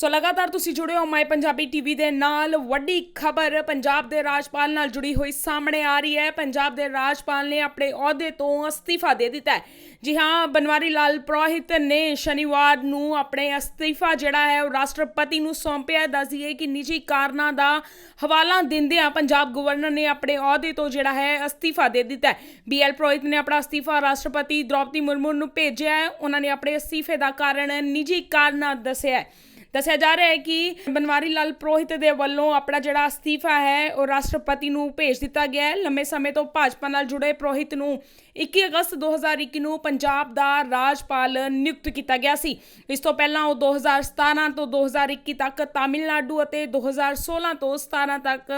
ਸੋ ਲਗਾਤਾਰ ਤੁਸੀਂ ਜੁੜੇ ਹੋ ਮਾਈ ਪੰਜਾਬੀ ਟੀਵੀ ਦੇ ਨਾਲ। ਵੱਡੀ ਖਬਰ ਪੰਜਾਬ ਦੇ ਰਾਜਪਾਲ ਨਾਲ ਜੁੜੀ ਹੋਈ ਸਾਹਮਣੇ ਆ ਰਹੀ ਹੈ। ਪੰਜਾਬ ਦੇ ਰਾਜਪਾਲ ਨੇ ਆਪਣੇ ਅਹੁਦੇ ਤੋਂ ਅਸਤੀਫਾ ਦੇ ਦਿੱਤਾ ਹੈ। ਜੀ ਹਾਂ, ਬਨਵਾਰੀ ਲਾਲ ਪ੍ਰੋਹਿਤ ਨੇ ਸ਼ਨੀਵਾਰ ਨੂੰ ਆਪਣੇ ਅਸਤੀਫਾ ਜਿਹੜਾ ਹੈ, ਉਹ ਰਾਸ਼ਟਰਪਤੀ ਨੂੰ ਸੌਂਪਿਆ। ਦੱਸੀਏ ਕਿ ਨਿੱਜੀ ਕਾਰਨਾਂ ਦਾ ਹਵਾਲਾ ਦਿੰਦਿਆਂ ਪੰਜਾਬ ਗਵਰਨਰ ਨੇ ਆਪਣੇ ਅਹੁਦੇ ਤੋਂ ਜਿਹੜਾ ਹੈ, ਅਸਤੀਫਾ ਦੇ ਦਿੱਤਾ ਹੈ। ਬੀਐਲ ਪ੍ਰੋਹਿਤ ਨੇ ਆਪਣਾ ਅਸਤੀਫਾ ਰਾਸ਼ਟਰਪਤੀ ਦ੍ਰੌਪਦੀ ਮੁਰਮੂ ਨੂੰ ਭੇਜਿਆ ਹੈ। ਉਹਨਾਂ ਨੇ ਆਪਣੇ ਅਸਤੀਫੇ ਦਾ ਕਾਰਨ ਨਿੱਜੀ ਕਾਰਨਾਂ ਦੱਸਿਆ ਹੈ। ਦੱਸਿਆ ਜਾ ਰਿਹਾ ਹੈ ਕਿ ਬਨਵਾਰੀ ਲਾਲ ਪ੍ਰੋਹਿਤ ਦੇ ਵੱਲੋਂ ਆਪਣਾ ਜਿਹੜਾ ਅਸਤੀਫਾ ਹੈ, ਉਹ ਰਾਸ਼ਟਰਪਤੀ ਨੂੰ ਭੇਜ ਦਿੱਤਾ ਗਿਆ ਹੈ। ਲੰਮੇ ਸਮੇਂ ਤੋਂ ਭਾਜਪਾ ਨਾਲ ਜੁੜੇ ਪ੍ਰੋਹਿਤ ਨੂੰ 21 ਅਗਸਤ 2021 ਨੂੰ ਪੰਜਾਬ ਦਾ ਰਾਜਪਾਲ ਨਿਯੁਕਤ ਕੀਤਾ ਗਿਆ ਸੀ। ਇਸ ਤੋਂ ਪਹਿਲਾਂ ਉਹ 2017 ਤੋਂ 2021 ਤੱਕ ਤਾਮਿਲਨਾਡੂ ਅਤੇ 2016 ਤੋਂ 17 ਤੱਕ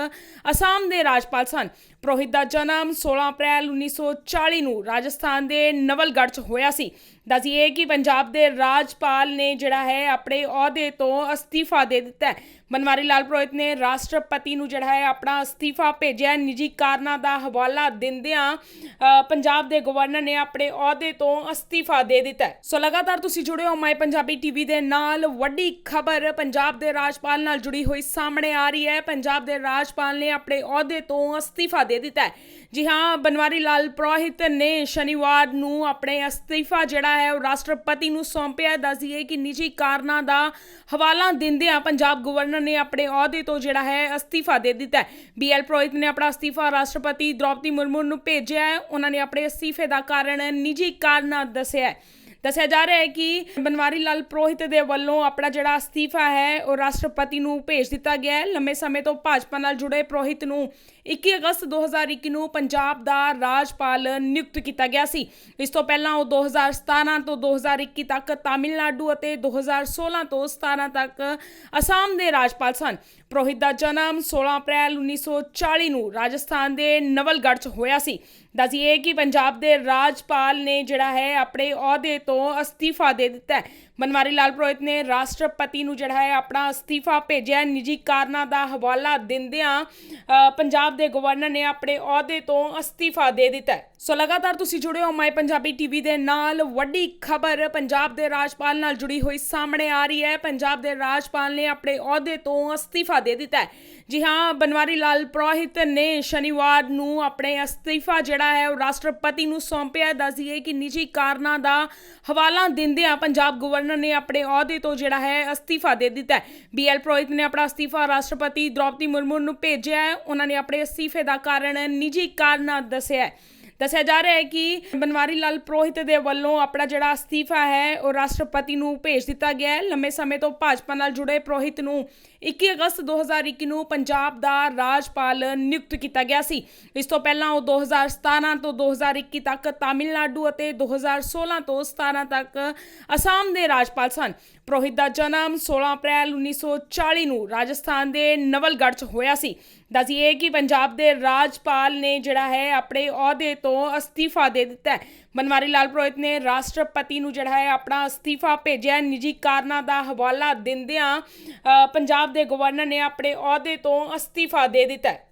ਅਸਾਮ ਦੇ ਰਾਜਪਾਲ ਸਨ। ਪ੍ਰੋਹਿਤ ਦਾ ਜਨਮ 16 ਅਪ੍ਰੈਲ 1940 ਨੂੰ ਰਾਜਸਥਾਨ ਦੇ ਨਵਲਗੜ੍ਹ 'ਚ ਹੋਇਆ ਸੀ। ਦੱਸੀਏ ਕਿ ਪੰਜਾਬ ਦੇ ਰਾਜਪਾਲ ਨੇ ਜਿਹੜਾ ਹੈ, ਆਪਣੇ ਅਹੁਦੇ ਤੋਂ ਅਸਤੀਫਾ ਦੇ ਦਿੱਤਾ ਹੈ। ਬਨਵਾਰੀ ਲਾਲ ਪ੍ਰੋਹਿਤ ਨੇ ਰਾਸ਼ਟਰਪਤੀ ਨੂੰ ਜਿਹੜਾ ਹੈ ਆਪਣਾ ਅਸਤੀਫਾ ਭੇਜਿਆ ਨਿੱਜੀ ਕਾਰਨਾਂ ਦਾ ਹਵਾਲਾ ਦਿੰਦਿਆਂ ਪੰਜਾਬ ਦੇ ਗਵਰਨਰ ਨੇ ਆਪਣੇ ਅਹੁਦੇ ਤੋਂ ਅਸਤੀਫਾ ਦੇ ਦਿੱਤਾ ਹੈ। ਸੋ ਲਗਾਤਾਰ ਤੁਸੀਂ ਜੁੜੇ ਹੋ ਮਾਈ ਪੰਜਾਬੀ ਟੀਵੀ ਦੇ ਨਾਲ। ਵੱਡੀ ਖਬਰ ਪੰਜਾਬ ਦੇ ਰਾਜਪਾਲ ਨਾਲ ਜੁੜੀ ਹੋਈ ਸਾਹਮਣੇ ਆ ਰਹੀ ਹੈ। ਪੰਜਾਬ ਦੇ ਰਾਜਪਾਲ ਨੇ ਆਪਣੇ ਅਹੁਦੇ ਤੋਂ ਅਸਤੀਫਾ ਦੇ ਦਿੱਤਾ ਹੈ। ਜੀ ਹਾਂ, ਬਨਵਾਰੀ ਲਾਲ ਪ੍ਰੋਹਿਤ ਨੇ ਸ਼ਨੀਵਾਰ ਨੂੰ ਆਪਣੇ ਅਸਤੀਫਾ ਜਿਹੜਾ ਹੈ ਉਹ ਰਾਸ਼ਟਰਪਤੀ ਨੂੰ ਸੌਂਪਿਆ ਦੱਸੀਏ ਕਿ ਨਿੱਜੀ ਕਾਰਨਾਂ ਦਾ ਹਵਾਲਾ ਦਿੰਦਿਆਂ ਪੰਜਾਬ ਗਵਰਨਰ ਨੇ ਆਪਣੇ ਅਹੁਦੇ ਤੋਂ ਜਿਹੜਾ ਹੈ ਅਸਤੀਫਾ ਦੇ ਦਿੱਤਾ ਹੈ। ਬੀਐਲ ਪ੍ਰੋਹਿਤ ਨੇ ਆਪਣਾ ਅਸਤੀਫਾ ਰਾਸ਼ਟਰਪਤੀ ਦ੍ਰੌਪਦੀ ਮੁਰਮੂ ਨੂੰ ਭੇਜਿਆ ਹੈ। ਉਹਨਾਂ ਨੇ ਆਪਣੇ ਅਸਤੀਫੇ ਦਾ ਕਾਰਨ ਨਿੱਜੀ ਕਾਰਨਾਂ ਦੱਸਿਆ ਹੈ। ਦੱਸਿਆ ਜਾ ਰਿਹਾ ਹੈ ਕਿ ਬਨਵਾਰੀ ਲਾਲ ਪ੍ਰੋਹਿਤ ਦੇ ਵੱਲੋਂ ਆਪਣਾ ਜਿਹੜਾ ਅਸਤੀਫਾ ਹੈ, ਉਹ ਰਾਸ਼ਟਰਪਤੀ ਨੂੰ ਭੇਜ ਦਿੱਤਾ ਗਿਆ ਹੈ। ਲੰਮੇ ਸਮੇਂ ਤੋਂ ਭਾਜਪਾ ਨਾਲ ਜੁੜੇ ਪ੍ਰੋਹਿਤ ਨੂੰ 21 ਅਗਸਤ 2021 ਨੂੰ ਪੰਜਾਬ ਦਾ ਰਾਜਪਾਲ ਨਿਯੁਕਤ ਕੀਤਾ ਗਿਆ ਸੀ। ਇਸ ਤੋਂ ਪਹਿਲਾਂ ਉਹ 2017 ਤੋਂ 2021 ਤੱਕ ਤਾਮਿਲਨਾਡੂ ਅਤੇ 2016 ਤੋਂ 17 ਤੱਕ ਅਸਾਮ ਦੇ ਰਾਜਪਾਲ ਸਨ। ਪ੍ਰੋਹਿਤ ਦਾ ਜਨਮ 16 ਅਪ੍ਰੈਲ 1940 ਨੂੰ ਰਾਜਸਥਾਨ ਦੇ ਨਵਲਗੜ੍ਹ 'ਚ ਹੋਇਆ ਸੀ। ਦੱਸੀਏ ਕਿ ਪੰਜਾਬ ਦੇ ਰਾਜਪਾਲ ਨੇ ਜਿਹੜਾ ਹੈ, ਆਪਣੇ ਅਹੁਦੇ ਤੋਂ ਤੋਂ ਅਸਤੀਫਾ ਦੇ ਦਿੱਤਾ ਹੈ। ਬਨਵਾਰੀ ਲਾਲ ਪੁਰੋਹਿਤ ਨੇ ਰਾਸ਼ਟਰਪਤੀ ਨੂੰ ਜਿਹੜਾ ਹੈ ਆਪਣਾ ਅਸਤੀਫਾ ਭੇਜਿਆ ਨਿੱਜੀ ਕਾਰਨਾਂ ਦਾ ਹਵਾਲਾ ਦਿੰਦਿਆਂ ਪੰਜਾਬ ਦੇ ਗਵਰਨਰ ਨੇ ਆਪਣੇ ਅਹੁਦੇ ਤੋਂ ਅਸਤੀਫਾ ਦੇ ਦਿੱਤਾ ਹੈ। ਸੋ ਲਗਾਤਾਰ ਤੁਸੀਂ ਜੁੜੇ ਹੋ ਮਾਈ ਪੰਜਾਬੀ ਟੀਵੀ ਦੇ ਨਾਲ। ਵੱਡੀ ਖਬਰ ਪੰਜਾਬ ਦੇ ਰਾਜਪਾਲ ਨਾਲ ਜੁੜੀ ਹੋਈ ਸਾਹਮਣੇ ਆ ਰਹੀ ਹੈ। ਪੰਜਾਬ ਦੇ ਰਾਜਪਾਲ ਨੇ ਆਪਣੇ ਅਹੁਦੇ ਤੋਂ ਅਸਤੀਫਾ ਦੇ ਦਿੱਤਾ ਹੈ। ਜੀ ਹਾਂ ਬਨਵਾਰੀ ਲਾਲ ਪ੍ਰੋਹਿਤ ਨੇ ਸ਼ਨੀਵਾਰ ਨੂੰ ਆਪਣੇ ਅਸਤੀਫਾ ਜਿਹੜਾ ਹੈ ਉਹ ਰਾਸ਼ਟਰਪਤੀ ਨੂੰ ਸੌਂਪਿਆ ਦੱਸੀਏ ਕਿ ਨਿੱਜੀ ਕਾਰਨਾਂ ਦਾ ਹਵਾਲਾ ਦਿੰਦਿਆਂ ਪੰਜਾਬ ਗਵਰਨਰ ਨੇ ਆਪਣੇ ਅਹੁਦੇ ਤੋਂ ਜਿਹੜਾ ਹੈ ਅਸਤੀਫਾ ਦੇ ਦਿੱਤਾ ਹੈ। ਬੀਐਲ ਪ੍ਰੋਹਿਤ ਨੇ ਆਪਣਾ ਅਸਤੀਫਾ ਰਾਸ਼ਟਰਪਤੀ ਦ੍ਰੋਪਦੀ ਮੁਰਮੂ ਨੂੰ ਭੇਜਿਆ ਹੈ। ਉਹਨਾਂ ਨੇ ਆਪਣੇ ਅਸਤੀਫੇ ਦਾ ਕਾਰਨ ਨਿੱਜੀ ਕਾਰਨਾਂ ਦੱਸਿਆ ਹੈ। ਦੱਸਿਆ ਜਾ ਰਿਹਾ ਹੈ ਕਿ ਬਨਵਾਰੀ ਲਾਲ ਪ੍ਰੋਹਿਤ ਦੇ ਵੱਲੋਂ ਆਪਣਾ ਜਿਹੜਾ ਅਸਤੀਫਾ ਹੈ, ਉਹ ਰਾਸ਼ਟਰਪਤੀ ਨੂੰ ਭੇਜ ਦਿੱਤਾ ਗਿਆ ਹੈ। ਲੰਮੇ ਸਮੇਂ ਤੋਂ ਭਾਜਪਾ ਨਾਲ ਜੁੜੇ ਪ੍ਰੋਹਿਤ ਨੂੰ 21 ਅਗਸਤ 2021 ਨੂੰ ਪੰਜਾਬ ਦਾ ਰਾਜਪਾਲ ਨਿਯੁਕਤ ਕੀਤਾ ਗਿਆ ਸੀ। ਇਸ ਤੋਂ ਪਹਿਲਾਂ ਉਹ 2017 ਤੋਂ 2021 ਤੱਕ ਤਾਮਿਲਨਾਡੂ ਅਤੇ 2016 ਤੋਂ 17 ਤੱਕ ਅਸਾਮ ਦੇ ਰਾਜਪਾਲ ਸਨ। ਪ੍ਰੋਹਿਤ ਦਾ ਜਨਮ 16 ਅਪ੍ਰੈਲ 1940 ਨੂੰ ਰਾਜਸਥਾਨ ਦੇ ਨਵਲਗੜ੍ਹ 'ਚ ਹੋਇਆ ਸੀ। ਦੱਸੀਏ ਕਿ ਪੰਜਾਬ ਦੇ ਰਾਜਪਾਲ ਨੇ ਜਿਹੜਾ ਹੈ ਆਪਣੇ ਅਹੁਦੇ ਤੋਂ ਅਸਤੀਫਾ ਦੇ ਦਿੱਤਾ ਹੈ। ਬਨਵਾਰੀ ਲਾਲ ਪ੍ਰੋਹਿਤ ਨੇ ਰਾਸ਼ਟਰਪਤੀ ਨੂੰ ਜਿਹੜਾ ਹੈ ਆਪਣਾ ਅਸਤੀਫਾ ਭੇਜਿਆ ਨਿੱਜੀ ਕਾਰਨਾਂ ਦਾ ਹਵਾਲਾ ਦਿੰਦਿਆਂ ਪੰਜਾਬ ਦੇ ਗਵਰਨਰ ਨੇ ਆਪਣੇ ਅਹੁਦੇ ਤੋਂ ਅਸਤੀਫਾ ਦੇ ਦਿੱਤਾ